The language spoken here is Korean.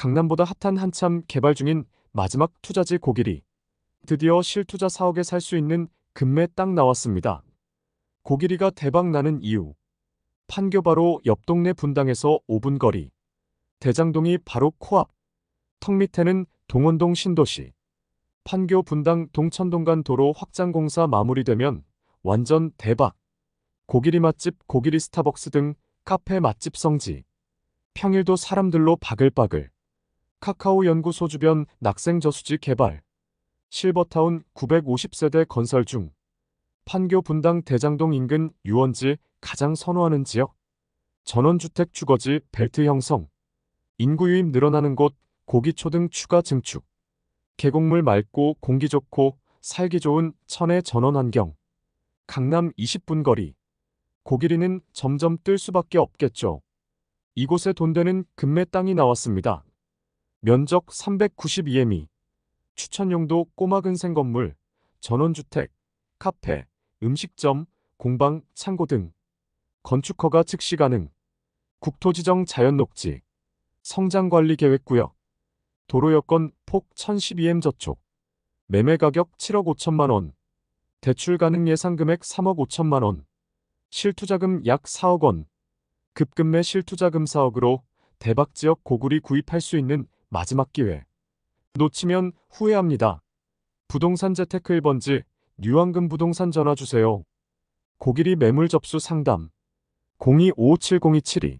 강남보다 핫한 한참 개발 중인 마지막 투자지 고길이 드디어 실투자 4억에 살 수 있는 금매 딱 나왔습니다. 고길이가 대박 나는 이유. 판교 바로 옆 동네 분당에서 5분 거리. 대장동이 바로 코앞. 턱 밑에는 동원동 신도시. 판교 분당 동천동 간 도로 확장 공사 마무리되면 완전 대박. 고길이 맛집 고길이 스타벅스 등 카페 맛집 성지. 평일도 사람들로 바글바글. 카카오 연구소 주변 낙생 저수지 개발. 실버타운 950세대 건설 중. 판교 분당 대장동 인근 유원지 가장 선호하는 지역. 전원주택 주거지 벨트 형성. 인구 유입 늘어나는 곳 고기초 등 추가 증축. 계곡물 맑고 공기 좋고 살기 좋은 천혜 전원 환경. 강남 20분 거리. 고길이는 점점 뜰 수밖에 없겠죠. 이곳에 돈 되는 금매 땅이 나왔습니다. 면적 392m. 추천용도 꼬마근생 건물, 전원주택, 카페, 음식점, 공방, 창고 등. 건축허가 즉시 가능. 국토지정 자연녹지. 성장관리계획구역. 도로여건 폭 1012m 저촉. 매매 가격 7억 5천만 원. 대출 가능 예상 금액 3억 5천만 원. 실투자금 약 4억 원. 급금매 실투자금 4억으로 대박 지역 고구리 구입할 수 있는 마지막 기회. 놓치면 후회합니다. 부동산 재테크 1번지 뉴황금 부동산 전화 주세요. 고길이 매물 접수 상담 0255702772